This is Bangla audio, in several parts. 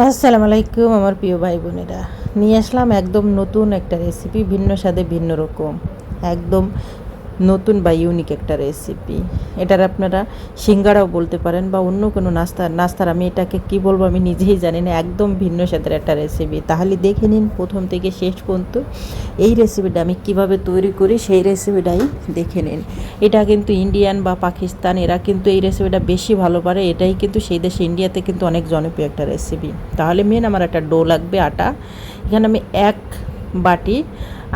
আসসালামু আলাইকুম আমার প্রিয় ভাই বোনেরা। নিয়ে আসলাম একদম নতুন একটা রেসিপি ভিন্ন স্বাদে ভিন্ন রকম। একদম নতুন বা ইউনিক একটা রেসিপি এটার আপনারা সিঙ্গারাও বলতে পারেন বা অন্য কোনো নাস্তা নাস্তার, আমি এটাকে কি বলব আমি নিজেই জানি না, একদম ভিন্ন স্বাদের একটা রেসিপি তাহলে দেখে নিন প্রথম থেকে শেষ পর্যন্ত এই রেসিপিটা আমি কীভাবে তৈরি করি, সেই রেসিপিটাই দেখে নিন। এটা কিন্তু ইন্ডিয়ান বা পাকিস্তান এরা কিন্তু এই রেসিপিটা বেশি ভালো পারে এটাই কিন্তু সেই দেশে ইন্ডিয়াতে কিন্তু অনেক জনপ্রিয় একটা রেসিপি তাহলে মেন আমার একটা ডো লাগবে, আটা। এখানে আমি এক বাটি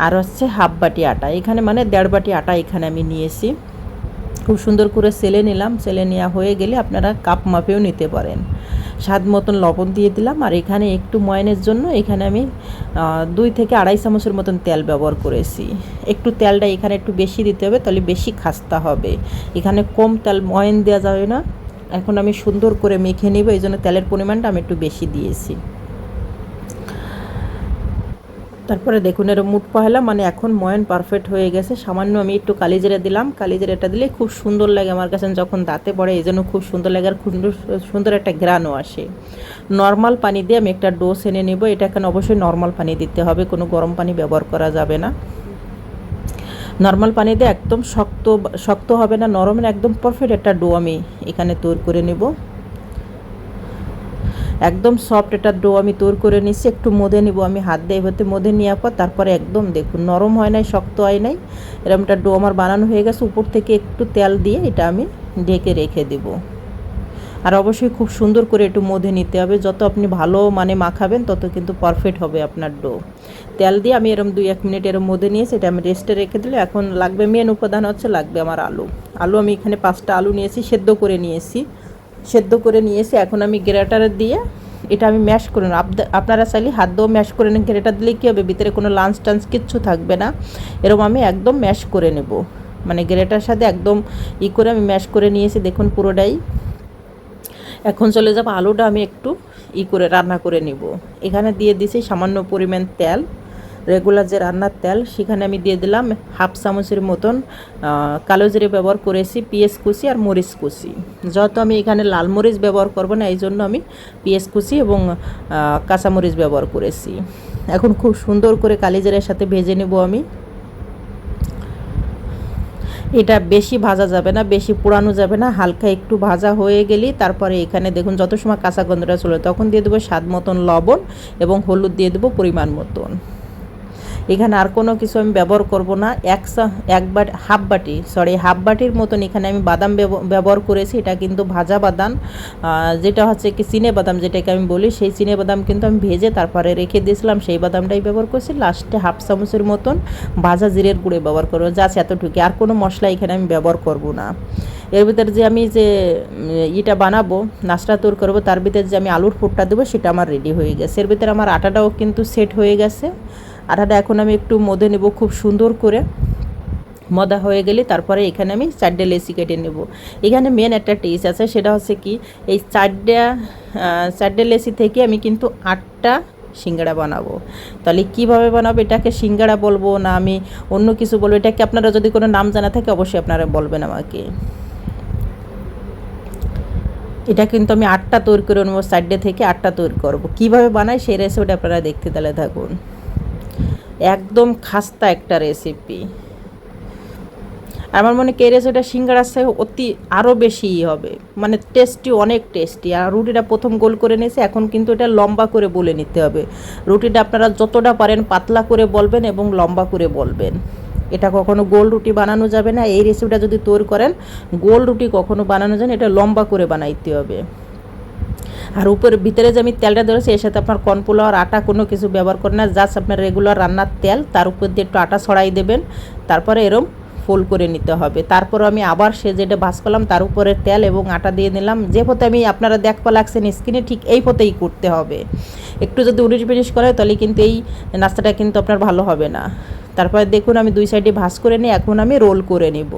আর হচ্ছে হাফ বাটি আটা। এখানে মানে দেড় বাটি আটা এখানে আমি নিয়েছি। খুব সুন্দর করে সেলে নিলাম। সেলে নেওয়া হয়ে গেলে আপনারা কাপ মাপেও নিতে পারেন। স্বাদ মতন লবণ দিয়ে দিলাম। আর এখানে একটু ময়নের জন্য এখানে আমি দুই থেকে আড়াই চামচের মতন তেল ব্যবহার করেছি। একটু তেলটা এখানে একটু বেশি দিতে হবে, তাহলে বেশি খাস্তা হবে। এখানে কম তেল ময়ন দেওয়া যাবে না। এখন আমি সুন্দর করে মেখে নিব, এই জন্য তেলের পরিমাণটা আমি একটু বেশি দিয়েছি। তারপরে দেখুন এর মুট পহেলা মানে এখন ময়ন পারফেক্ট হয়ে গেছে। সামান্য আমি একটু কালিজিরা দিলাম। কালিজিরাটা দিলে খুব সুন্দর লাগে আমার কাছে, যখন দাঁতে পড়ে, এই জন্য খুব সুন্দর লাগে। আর খুব সুন্দর একটা গ্রানও আসে। নর্মাল পানি দিয়ে আমি একটা ডোস এনে নেব। এটা এখন অবশ্যই নর্মাল পানি দিতে হবে। কোনো গরম পানি ব্যবহার করা যাবে না। নর্মাল পানি দিয়ে একদম শক্ত শক্ত হবে না। নরমের একদম পারফেক্ট একটা ডো আমি এখানে তৈরি করে নেব। একদম সফট এটা ডো আমি তৈরি করে নিচ্ছি একটু মধে নিব, আমি হাত দিয়ে হতে মধে নেওয়ার পর তারপরে একদম দেখুন নরম হয় নাই, শক্ত হয় নাই, এরকম একটা ডো আমার বানানো হয়ে গেছে, উপর থেকে একটু তেল দিয়ে এটা আমি ঢেকে রেখে দেব। আর অবশ্যই খুব সুন্দর করে একটু মধে নিতে হবে, যত আপনি ভালো মানে মাখাবেন তত কিন্তু পারফেক্ট হবে আপনার ডো তেল দিয়ে আমি এরম দুই এক মিনিট এরম মধে নিয়েছি এটা আমি রেস্টে রেখে দিলে এখন লাগবে মেন উপাদান হচ্ছে লাগবে আমার আলু। আলু আমি এখানে পাঁচটা আলু নিয়েছি, সেদ্ধ করে নিয়েছি। সেদ্ধ করে নিয়েছি, এখন আমি গ্রেটারে দিয়ে এটা আমি ম্যাশ করে নেব। আপনারা চাইলে হাত দিয়েও ম্যাশ করে নেন, গ্রেটার দিলে কী হবে? ভিতরে কোনো লাঞ্চ টাঞ্চ কিচ্ছু থাকবে না। এরকম আমি একদম ম্যাশ করে নেব। মানে গ্রেটার সাথে একদম ই করে আমি ম্যাশ করে নিয়েছি, দেখুন পুরোটাই। এখন চলে যাব আলুটা আমি একটু ই করে, রান্না করে নিব। এখানে দিয়ে দিছি সামান্য পরিমাণ তেল। রেগুলার যে রান্নার তেল, সেখানে আমি দিয়ে দিলাম হাফ চামচের মতন কালো জিরে ব্যবহার করেছি, পিঁয়াজ কুচি আর মরিচ কুচি। যত আমি এখানে লাল মরিচ ব্যবহার করব না, এই জন্য আমি পিঁয়াজ কুচি এবং কাঁচামরিচ ব্যবহার করেছি। এখন খুব সুন্দর করে কালিজিরের সাথে ভেজে নেব আমি। এটা বেশি ভাজা যাবে না, বেশি পোড়ানো যাবে না, হালকা একটু ভাজা হয়ে গেলেই তারপরে এখানে দেখুন, যত সময় কাঁচা গন্ধটা চলে, তখন দিয়ে দেবো স্বাদ মতন লবণ এবং হলুদ দিয়ে দেবো পরিমাণ মতন। এখানে আর কোনো কিছু আমি ব্যবহার করব না। এক এক বাটি, হাফ বাটি সরি হাফ বাটির মতন এখানে আমি বাদাম ব্যবহার করেছি। এটা কিন্তু ভাজা বাদাম। যেটা হচ্ছে কি চিনে বাদাম যেটাকে আমি বলি, সেই চিনে বাদাম কিন্তু আমি ভেজে তারপরে রেখে দিয়েছিলাম। সেই বাদামটাই ব্যবহার করছি। লাস্টে হাফ চামচের মতন ভাজা জিরের গুঁড়ে ব্যবহার করব। যা এতটুকু আর কোনো মশলা এখানে আমি ব্যবহার করব না। এর ভিতরে যে আমি যে ইটা বানাবো, নাস্তা তৈরি করব, তার ভিতরে যে আমি আলুর ফুটটা দেবো, সেটা আমার রেডি হয়ে গেছে। এর ভিতরে আমার আটাটাও কিন্তু সেট হয়ে গেছে। আটাটা এখন আমি একটু মধে নেব খুব সুন্দর করে। মদা হয়ে গেলে তারপরে এখানে আমি চারটে লেসি কেটে নেব। এখানে মেন একটা টেস্ট আছে, সেটা হচ্ছে কি, এই চারটা চারটে লেসি থেকে আমি কিন্তু আটটা সিঙ্গাড়া বানাবো। তাহলে কীভাবে বানাবো? এটাকে সিঙ্গাড়া বলব না আমি অন্য কিছু বলব? এটাকে আপনারা যদি কোনো নাম জানা থাকে, অবশ্যই আপনারা বলবেন আমাকে। এটা কিন্তু আমি আটটা তৈরি করে নেব, চারটে থেকে আটটা তৈরি করব। কীভাবে বানাই সেই রেসিপিটা আপনারা দেখতে তাহলে থাকুন। একদম খাস্তা একটা রেসিপি আমার মনে হয় রেসিপিটা সিঙ্গারার সাথে অতি আরও বেশি হবে। মানে টেস্টি অনেক টেস্টি আর রুটিটা প্রথম গোল করে নিয়েছে, এখন কিন্তু এটা লম্বা করে বলে নিতে হবে। রুটিটা আপনারা যতটা পারেন পাতলা করে বলবেন এবং লম্বা করে বলবেন। এটা কখনো গোল রুটি বানানো যাবে না। এই রেসিপিটা যদি তৈরি করেন, গোল রুটি কখনো বানানো যাবে এটা লম্বা করে বানাইতে হবে। আর উপরে ভিতরে যে আমি তেলটা ধরেছি, এর সাথে আপনার কর্নফ্লাওয়ার আটা কোনো কিছু ব্যবহার করেন না জাস্ট আপনার রেগুলার রান্নার তেল, তার উপর দিয়ে একটু আটা ছড়াই দেবেন, তারপরে এরম ফোল করে নিতে হবে। তারপর আমি আবার সে যেটা ভাজ করলাম, তার উপরে তেল এবং আটা দিয়ে নিলাম। যে পথে আমি আপনারা দেখপা লাগছেন স্কিনে ঠিক এই পথেই করতে হবে। একটু যদি উনিশ বিনিশ করে, তাহলে কিন্তু এই নাস্তাটা কিন্তু আপনার ভালো হবে না। তারপরে দেখুন, আমি দুই সাইডে ভাজ করে নিই এখন আমি রোল করে নেব।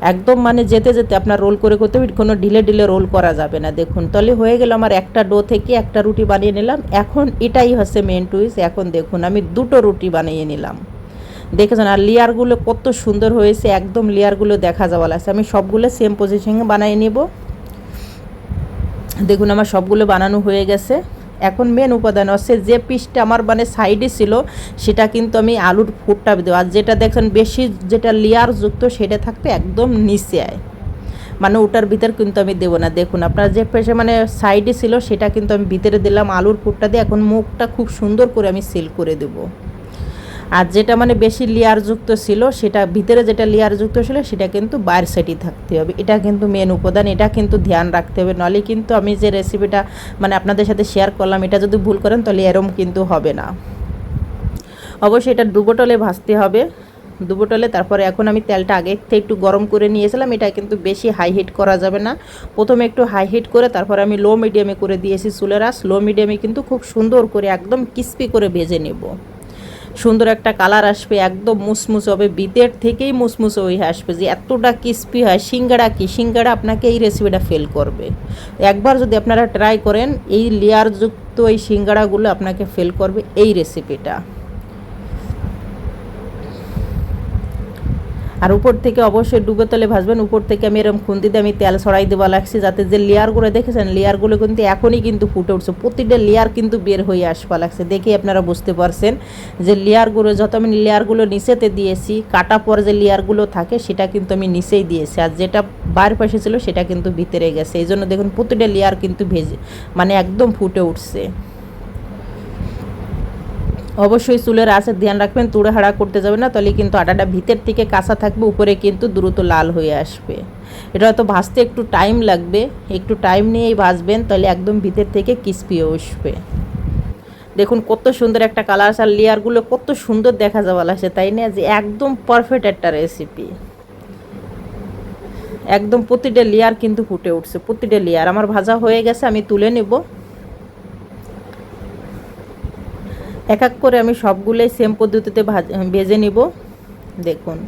একদম মানে যেতে যেতে আপনার রোল করে করতে কোনো ঢিলে ঢিলে রোল করা যাবে না। দেখুন, তাহলে হয়ে গেল আমার একটা ডো থেকে একটা রুটি বানিয়ে নিলাম। এখন এটাই হচ্ছে মেন টুইস এখন দেখুন, আমি দুটো রুটি বানিয়ে নিলাম। দেখেছেন, আর লেয়ারগুলো কত সুন্দর হয়েছে, একদম লেয়ারগুলো দেখা যাওয়া লাগছে। আমি সবগুলো সেম পজিশনে বানিয়ে নেব। দেখুন, আমার সবগুলো বানানো হয়ে গেছে। এখন মেন উপাদান হচ্ছে যে পিসটা আমার মানে সাইডে ছিল, সেটা কিন্তু আমি আলুর ফুটটা দেবো। আর যেটা দেখছেন বেশি যেটা লেয়ার যুক্ত, সেটা থাকতে একদম নিচে আয়। মানে ওটার ভিতর কিন্তু আমি দেবো না। দেখুন, আপনার যে পেশে মানে সাইডে ছিল, সেটা কিন্তু আমি ভিতরে দিলাম, আলুর ফুটটা দিয়ে। এখন মুখটা খুব সুন্দর করে আমি সেল করে দেবো। আর যেটা মানে বেশি লেয়ারযুক্ত ছিল, সেটা ভিতরে যেটা লেয়ারযুক্ত ছিল, সেটা কিন্তু বাইরের সাইডই থাকতে হবে। এটা কিন্তু মেন উপাদান, এটা কিন্তু ধ্যান রাখতে হবে। নাহলে কিন্তু আমি যে রেসিপিটা মানে আপনাদের সাথে শেয়ার করলাম, এটা যদি ভুল করেন তাহলে এরম কিন্তু হবে না। অবশ্যই এটা ডুবোটলে ভাজতে হবে। দুবোটলে তারপরে এখন আমি তেলটা আগে থেকে একটু গরম করে নিয়েছিলাম, এটা কিন্তু বেশি হাই হিট করা যাবে না। প্রথমে একটু হাই হিট করে তারপরে আমি লো মিডিয়ামে করে দিয়েছি চুলের আস লো মিডিয়ামে কিন্তু খুব সুন্দর করে, একদম ক্রিস্পি করে ভেজে নেব। সুন্দর একটা কালার আসবে, একদম মুসমুস হবে বিদের থেকেই মুসমুস হয়ে আসবে, যে এতটা ক্রিস্পি হয় সিঙ্গাড়া কি? সিঙ্গাড়া আপনাকে এই রেসিপিটা ফেল করবে। একবার যদি আপনারা ট্রাই করেন, এই লেয়ারযুক্ত এই সিঙ্গাড়াগুলো আপনাকে ফেল করবে এই রেসিপিটা আর উপর থেকে অবশ্যই ডুবে তলে ভাজবেন উপর থেকে আমি এরকম খুন্তিতে আমি তেল ছড়াই দেওয়া লাগছি যাতে যে লেয়ারগুলো দেখেছেন লেয়ারগুলো কিন্তু এখনই কিন্তু ফুটে উঠছে। প্রতিটা লেয়ার কিন্তু বের হয়ে আসবা লাগছে দেখে আপনারা বুঝতে পারছেন যে লেয়ারগুলো যত আমি লেয়ারগুলো নিচেতে দিয়েছি, কাটা পর যে লেয়ারগুলো থাকে, সেটা কিন্তু আমি নিচেই দিয়েছি। আর যেটা বাইরের পাশে ছিল, সেটা কিন্তু ভিতরে গেছে। এই জন্য দেখুন, প্রতিটা লেয়ার কিন্তু ভেজে মানে একদম ফুটে উঠছে। অবশ্যই চুলের আঁচের ধ্যান রাখবেন তুড়ে হাড়া করতে যাবে না, তাহলে কিন্তু আটাটা ভিতর থেকে কাঁচা থাকবে, উপরে কিন্তু দ্রুত লাল হয়ে আসবে। এটা হয়তো ভাজতে একটু টাইম লাগবে, একটু টাইম নিয়েই ভাজবেন, তাহলে একদম ভিতর থেকে ক্রিস্পি আসবে দেখুন কত সুন্দর একটা কালার আর লেয়ারগুলো কত সুন্দর দেখা যাওয়া লাগছে, তাই না? যে একদম পারফেক্ট একটা রেসিপি একদম প্রতিটা লেয়ার কিন্তু ফুটে উঠছে, প্রতিটা লেয়ার আমার ভাজা হয়ে গেছে, আমি তুলে নেব। এক এক করে আমি সবগুলোই সেম পদ্ধতিতে ভেজে নিব। দেখুন,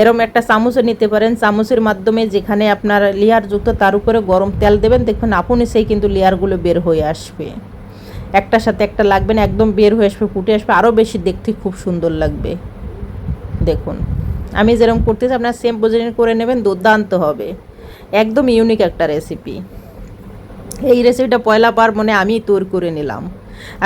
এরম একটা চামচও নিতে পারেন। চামচের মাধ্যমে যেখানে আপনার লেয়ার যুক্ত তার উপরে গরম তেল দেবেন। দেখবেন আপনি সেই কিন্তু লেয়ারগুলো বের হয়ে আসবে। একটার সাথে একটা লাগবে না, একদম বের হয়ে আসবে, ফুটে আসবে। আরও বেশি দেখতে খুব সুন্দর লাগবে। দেখুন, আমি যেরকম করতেছি, আপনার সেম পজিশন করে নেবেন, দুর্দান্ত হবে। একদম ইউনিক একটা রেসিপি এই রেসিপিটা পয়লা বার মনে আমি তৈরি করে নিলাম।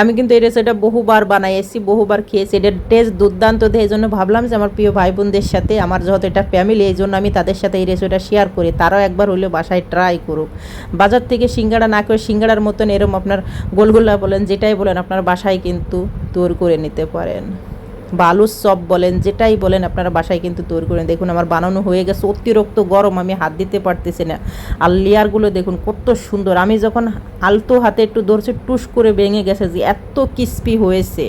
আমি কিন্তু এই রেসিপিটা বহুবার বানাই এসেছি, বহুবার খেয়েছি। এটার টেস্ট দুর্দান্ত দেয় এই জন্য ভাবলাম যে আমার প্রিয় ভাই বোনদের সাথে, আমার যেহেতু এটা ফ্যামিলি এই জন্য আমি তাদের সাথে এই রেসিপিটা শেয়ার করি। তারাও একবার হলেও বাসায় ট্রাই করুক। বাজার থেকে সিঙ্গাড়া না করে সিঙ্গাড়ার মতন এরম আপনার গোলগোল্লা বলেন, যেটাই বলেন, আপনার বাসায় কিন্তু তৈরি করে নিতে পারেন। বা আলুর চপ বলেন, যেটাই বলেন আপনারা বাসায় কিন্তু তৈরি করেন। দেখুন আমার বানানো হয়ে গেছে, অতিরিক্ত গরম, আমি হাত দিতে পারতেছি না। আর লেয়ারগুলো দেখুন, কত সুন্দর। আমি যখন আলতো হাতে একটু ধরছি, টুস করে ভেঙে গেছে যে এত ক্রিস্পি হয়েছে।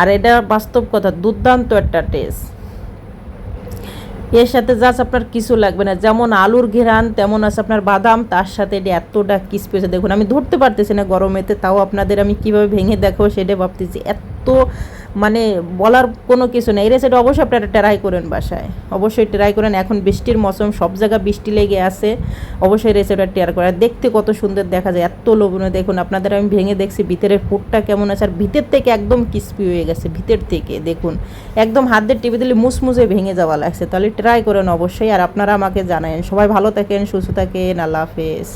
আর এটা বাস্তব কথা, দুর্দান্ত একটা টেস্ট এর সাথে জাস্ট আপনার কিছু লাগবে না। যেমন আলুর ঘেরান তেমন আছে আপনার বাদাম, তার সাথে এটা এতটা ক্রিস্পি হয়েছে। দেখুন, আমি ধরতে পারতেছি না গরমেতে, তাও আপনাদের আমি কীভাবে ভেঙে দেখো সেটা ভাবতেছি। এত মানে বলার কোনো কিছু নেই। এই রেসিপিটা অবশ্যই আপনারা ট্রাই করেন বাসায়। অবশ্যই ট্রাই করেন। এখন বৃষ্টির মৌসুম, সব জায়গায় বৃষ্টি লেগে আছে। অবশ্যই রেসিপিটা ট্রাই করেন। দেখতে কত সুন্দর দেখা যায়। এত লোভনীয়। দেখুন, আপনাদের আমি ভেঙে দেখছি, ভিতরের ফুটটা কেমন আছে। আর ভিতর থেকে একদম ক্রিস্পি হয়ে গেছে, ভিতর থেকে। দেখুন, একদম হাত দিয়ে টিপে দিলে মুসমুসে ভেঙে যাওয়া লাগছে। তাহলে ট্রাই করেন অবশ্যই। আর আপনারা আমাকে জানায়েন। সবাই ভালো থাকেন, সুস্থ থাকেন। আল্লাহ হাফেজ।